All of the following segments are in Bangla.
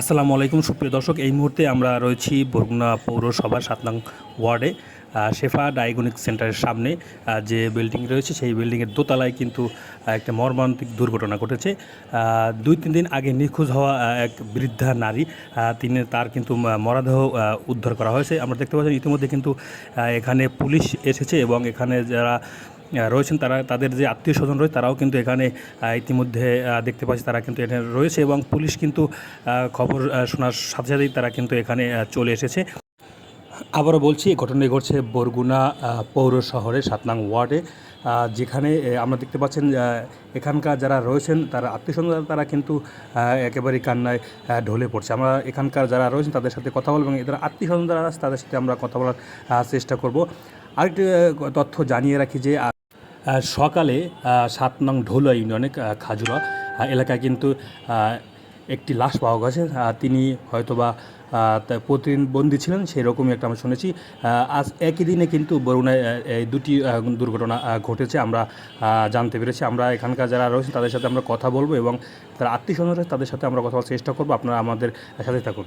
আসসালামু আলাইকুম, সুপ্রিয় দর্শক। এই মুহূর্তে আমরা রয়েছি বরগুনা পৌরসভার সাত নং ওয়ার্ডে শেফা ডায়াগনিক সেন্টারের সামনে যে বিল্ডিং রয়েছে সেই বিল্ডিংয়ের দোতলায় কিন্তু একটা মর্মান্তিক দুর্ঘটনা ঘটেছে। দুই তিন দিন আগে নিখোঁজ হওয়া এক বৃদ্ধা নারী তিনি তার কিন্তু মরাদেহ উদ্ধার করা হয়েছে। আমরা দেখতে পাচ্ছি ইতিমধ্যে কিন্তু এখানে পুলিশ এসেছে এবং এখানে যারা রয়েছেন, তারা তাদের যে আত্মীয় স্বজন রয়েছে, তারাও কিন্তু এখানে ইতিমধ্যে দেখতে পাচ্ছি তারা কিন্তু এখানে রয়েছে এবং পুলিশ কিন্তু খবর শোনার সাথে সাথেই তারা কিন্তু এখানে চলে এসেছে। আবারও বলছি, এই ঘটনাটি ঘটছে বরগুনা পৌর শহরে সাত নং ওয়ার্ডে যেখানে আমরা দেখতে পাচ্ছেন এখানকার যারা রয়েছেন, তারা আত্মীয় স্বজন, তারা কিন্তু একেবারেই কান্নায় ঢলে পড়ছে। আমরা এখানকার যারা রয়েছেন, তাদের সাথে কথা বলব এবং এদের আত্মীয় স্বজন যারা আছে, তাদের সাথে আমরা কথা বলার চেষ্টা করব। আরেকটি তথ্য জানিয়ে রাখি যে সকালে সাত নং ঢোলা ইউনিয়নে খাজুরা এলাকায় কিন্তু একটি লাশ পাওয়া গেছে। তিনি হয়তোবা প্রতিদিন বন্দী ছিলেন সেই রকমই একটা আমরা শুনেছি। আজ একই দিনে কিন্তু বরুণায় এই দুটি দুর্ঘটনা ঘটেছে। আমরা জানতে পেরেছি। আমরা এখানকার যারা রয়েছেন তাদের সাথে আমরা কথা বলব এবং তারা আত্মীয় স্বজন রয়েছে, তাদের সাথে আমরা কথা বলার চেষ্টা করব। আপনারা আমাদের সাথে থাকুন।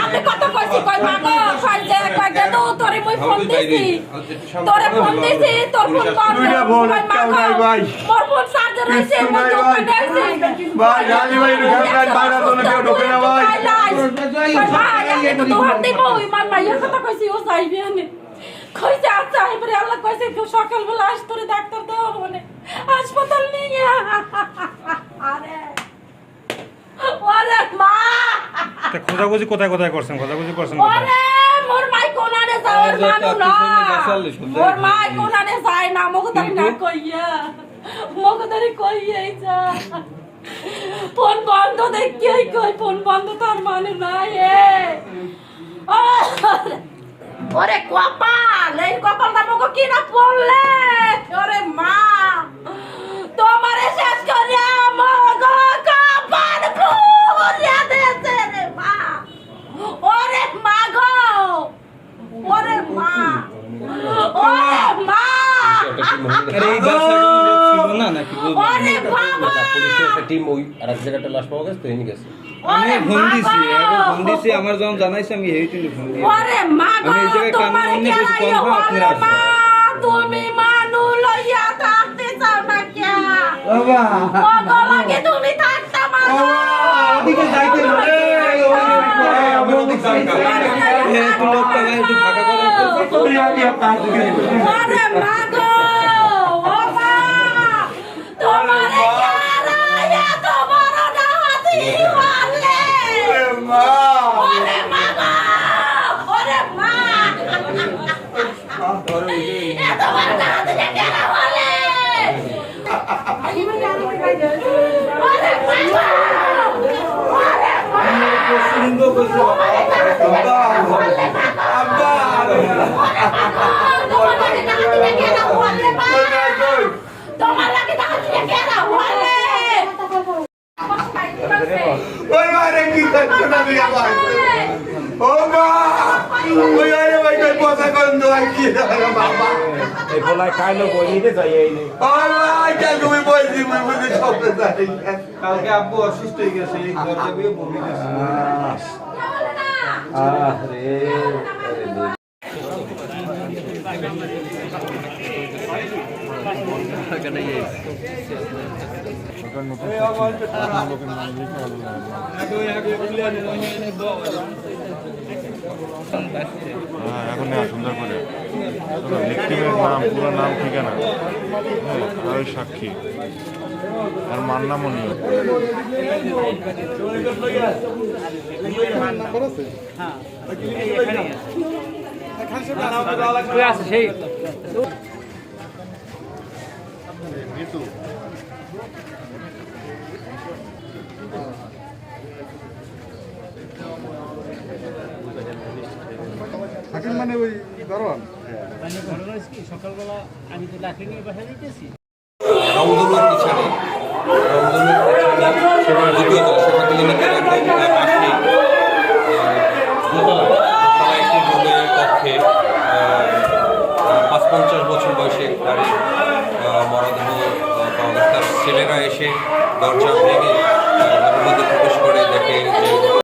আপনি কত কইছি? কই মাগো কই যে কই যে তো তোরে মই ফোন দিছি। তোরে ফোন দিছি তোর ফোন কর দুইটা ফোন, একটাও নাই ভাই। মোর ফোন চার্জার হইছে মই তো ভাই। কইছি ভাই, গালি ভাই, গালি বাইরে তো না ঢোকে না ভাই। ভাই তো দোহার দেব ইমান মাইয়া কথা কইছি ও যাইবি আনে কইছে আচ্ছা এবারে আল্লাহ কইছে সকালবেলা আস তোরে ডাক্তার দেওয়া মানে হাসপাতাল নিয়ে আরে ওরে মা খোঁজাখুঁজি কোথায় কোথায় করছেন? খোঁজাখুঁজি করছেন ওরে মোর মাই কোনারে যাওয়ার মানু না। মোর মাই কোনারে যায় না মগো তারি না কইয়া মগো তারি কইয়া যা। ফোন বন্ধ দেখি কই ফোন বন্ধ তার মানে নাই এ। ওরে কপাল এই কপালটা মগো কি না পড়লে? ওরে মা তোমারে শেষ করিয়া মগো কপাল পুরিয়া দেছে রে মা ওরে মা গো ওরে মা ওরে মা এই বাসার লোক ছিল না নাকি ওরে বাবা পুলিশের একটা টিম ওই আর এক জায়গাটা লাশ পাওয়া গেছে তো এনে গেছে আমি ফোন দিছি মা ফোন দিছি আমার যখন জানাইছে আমি এই কিন্তু ফোন দিই ওরে মা গো আমি এই জায়গায় কান অন্য কিছু কেলাই আপনারা তুমি মানু লইয়া থাকতে চাও না কিয়া বাবা মগো তুমি থাকতে মানো ওদিকে যাইতে রে আমি ওদিকে যাইতে হ্যাঁ একটু লোক একটু ফাঁকা করার তো ওরে আমি কাজ করি ওরে মা বলাই খাইলো যাই ওই ভাই কাল তুমি বলছি কালকে আব্বু অসুস্থ হয়ে গেছে বমি গেছে এখন সুন্দর করে নাম পুরো নাম ঠিকানা। হ্যাঁ সাক্ষী। আর মান্নামণি থাকেন মানে ওই দারোয়ান? মানে হচ্ছে কি? সকালবেলা আমি তো লাঠি নিয়ে বাসা দিতেছি রামদুলের পিছনে আহ, পাঁচ পঞ্চাশ বছর বয়সে এক নারী মরদেহ পাওয়া ছেলেরা এসে দরজা ভেঙে ঘরের প্রবেশ করে দেখে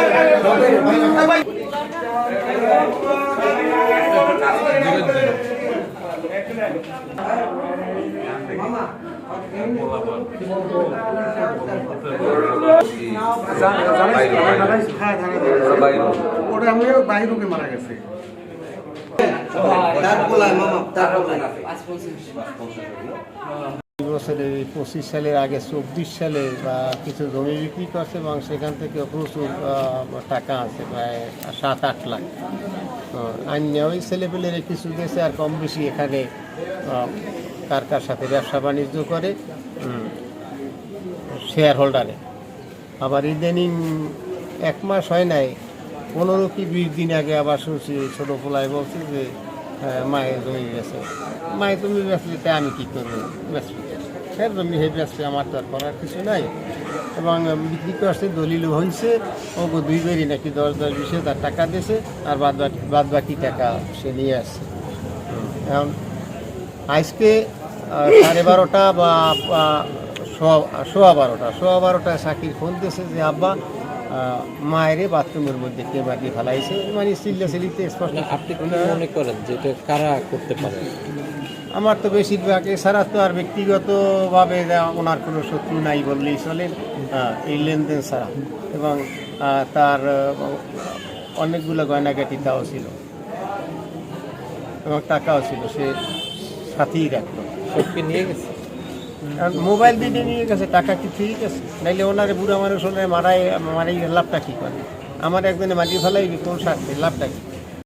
বাইরে তো এটা ওই অসুস্থ একজন ওটা আমি বাইরে মারা গেছে বছরে পঁচিশ সালের আগে চব্বিশ সালে বা কিছু জমি বিক্রি করছে এবং সেখান থেকে প্রচুর টাকা আছে, প্রায় সাত, আট লাখ। অন্য ওই ছেলেপেলের কিছু দেশে আর কম বেশি এখানে কার কার সাথে ব্যবসা বাণিজ্য করে শেয়ার হোল্ডারে আবার ইদানিং এক মাস হয় নাই, পনেরো কি বিশ দিন আগে আবার শুনছি ছোটো পোলায় বলছে যে মায়ের জমি গেছে। মায়ের তুমি তাই আমি কী করব? বেসবে ফের জমি হে বেসবে আমার তো আর করার কিছু নাই। এবং বিক্রি করছে, দলিল হয়েছে ও দুই বেরি নাকি দশ দশ বিশ হাজার টাকা দিয়েছে, আর বাদ বাকি বাদ বাকি টাকা সে নিয়ে আসছে। এখন আজকে সাড়ে বারোটা বা সোয়া- বারোটা, সোয়া বারোটা সাকির ফোন দিয়েছে যে, আব্বা মায়েরে বাথরুমের মধ্যে কে মাটি ফেলাইছে? মানে চিল্লা চিল্লিতে স্পষ্ট আপনি মনে করেন যে এটা কারা করতে পারে? আমার তো বেশিরভাগ এছাড়া তো আর ব্যক্তিগতভাবে ওনার কোনো শত্রু নাই বললেই চলে এই লেনদেন ছাড়া। এবং তার অনেকগুলো গয়নাগাটি তাও ছিল। এবং টাকাও ছিল সে সাথেই রাখতো। সব কি নিয়ে গেছে? আর মোবাইল দিয়ে নিয়ে গেছে টাকা কি ঠিক আছে? নাইলে ওনারে বুড়া মানুষ ওনারে মারাই মারাই লাভটা কি করে? আমার একজনে মাটি ফেলাই কোন স্বার্থে? লাভটা কি?